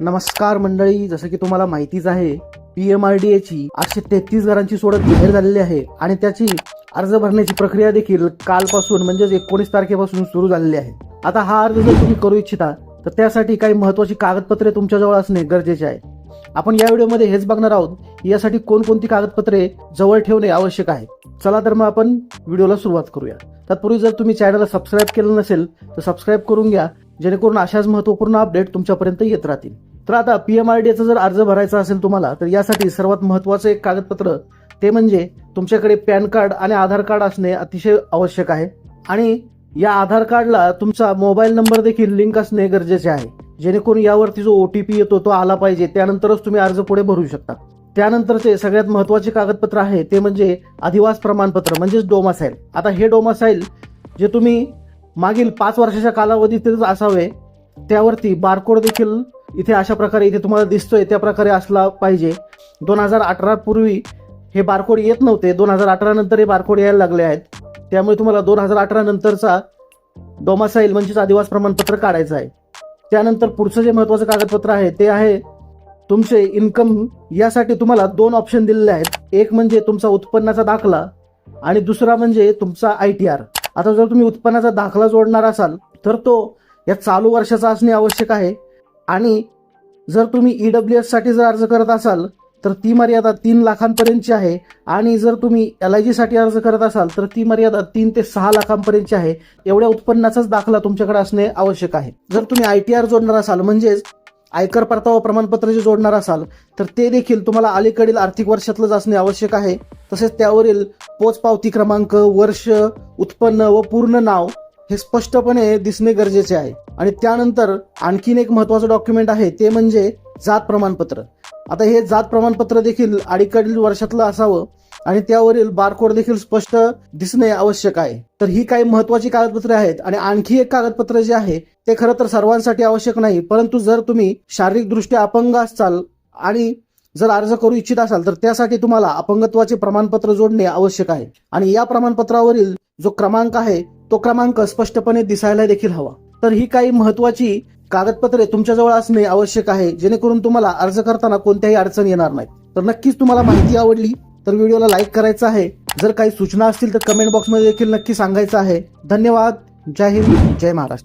नमस्कार मंडळी जसं की तुम्हाला माहितीच आहे पी एम आर डी एची आठशे तेहतीस घरांची सोडत जाहीर झालेली आहे आणि त्याची अर्ज भरण्याची प्रक्रिया देखील कालपासून म्हणजेच एकोणीस तारखेपासून सुरू झालेली आहे. आता हा अर्ज जर तुम्ही करू इच्छिता तर त्यासाठी काही महत्वाची कागदपत्रे तुमच्याजवळ असणे गरजेचे आहे. आपण या व्हिडिओमध्ये हेच बघणार आहोत यासाठी कोणकोणती कागदपत्रे जवळ ठेवणे आवश्यक आहे. चला तर मग आपण व्हिडिओला सुरुवात करूया. तत्पूर्वी जर तुम्ही चॅनलला सबस्क्राईब केलं नसेल तर सबस्क्राईब करून घ्या. जेणेकरून अशाच महत्त्वपूर्ण अपडेट तुमच्यापर्यंत येत राहतील. तर आता पी एम आर डी जर अर्ज भरायचा असेल तुम्हाला तर यासाठी सर्वात महत्त्वाचं एक कागदपत्र ते म्हणजे तुमच्याकडे पॅन कार्ड आणि आधार कार्ड असणे अतिशय आवश्यक आहे. आणि या आधार कार्डला तुमचा मोबाईल नंबर देखील लिंक असणे गरजेचे आहे. जेणेकरून यावरती जो ओ टी पी येतो तो आला पाहिजे. त्यानंतरच तुम्ही अर्ज पुढे भरू शकता. त्यानंतरचे सगळ्यात महत्त्वाचे कागदपत्र आहे ते म्हणजे अधिवास प्रमाणपत्र म्हणजेच डोमासाईल. आता हे डोमासाईल जे तुम्ही मागील पाच वर्षाच्या कालावधीतच असावे त्यावरती बारकोड देखील इथे अशा प्रकारे इथे तुम्हाला दिसतोय त्या प्रकारे असला पाहिजे. दोन हजार अठरा पूर्वी हे बारकोड येत नव्हते दोन हजार अठरा नंतर हे बारकोड यायला लागले आहेत. त्यामुळे तुम्हाला दोन हजार अठरा नंतरचा डोमासाईल म्हणजेच अधिवास प्रमाणपत्र काढायचं आहे. त्यानंतर पुढचं जे महत्वाचं कागदपत्र आहे ते आहे तुमचे इन्कम यासाठी तुम्हाला दोन ऑप्शन दिलेले आहेत. एक म्हणजे तुमचा उत्पन्नाचा दाखला आणि दुसरा म्हणजे तुमचा आय टी आर आता जर तुम्ही उत्पन्नाचा दाखला जोडणार असाल तर तो या चालू वर्षाचा असणे आवश्यक आहे. आणि जर तुम्ही ई डब्ल्यू एससाठी जर अर्ज करत असाल तर ती मर्यादा तीन लाखांपर्यंतची आहे. आणि जर तुम्ही एल आय जीसाठी अर्ज करत असाल तर ती मर्यादा तीन ते सहा लाखांपर्यंतची आहे. एवढ्या उत्पन्नाचाच दाखला तुमच्याकडे असणे आवश्यक आहे. जर तुम्ही आय टी आर जोडणार असाल म्हणजेच आयकर परतावा प्रमाणपत्र जे जोडणार असाल तर ते देखील तुम्हाला अलीकडील आर्थिक वर्षातलंच असणे आवश्यक आहे. तसेच त्यावरील पोचपावती क्रमांक वर्ष उत्पन्न व पूर्ण नाव हे स्पष्टपणे दिसणे गरजेचे आहे. आणि त्यानंतर आणखीन एक महत्वाचं डॉक्युमेंट आहे ते म्हणजे जात प्रमाणपत्र. आता हे जात प्रमाणपत्र देखील अलीकडील वर्षातलं असावं आणि त्यावरील बारकोड देखील स्पष्ट दिसणे आवश्यक आहे. तर ही काही महत्वाची कागदपत्रे आहेत आणि आणखी एक कागदपत्र जे आहे ते खरं तर सर्वांसाठी आवश्यक नाही परंतु जर तुम्ही शारीरिकदृष्ट्या अपंग असाल आणि जर अर्ज करू इच्छित असाल तर त्यासाठी तुम्हाला अपंगत्वाचे प्रमाणपत्र जोडणे आवश्यक आहे. आणि या प्रमाणपत्रावरील जो क्रमांक आहे तो क्रमांक स्पष्टपणे दिसायला देखील हवा. तर ही काही महत्वाची कागदपत्रे तुमच्याजवळ असणे आवश्यक आहे. जेणेकरून तुम्हाला अर्ज करताना कोणत्याही अडचण येणार नाही तर नक्कीच तुम्हाला माहिती आवडली तर व्हिडिओला लाईक करायचं आहे. जर काही सूचना असतील तर कमेंट बॉक्समध्ये देखील नक्की सांगायचं आहे. धन्यवाद. जय हिंद. जय महाराष्ट्र.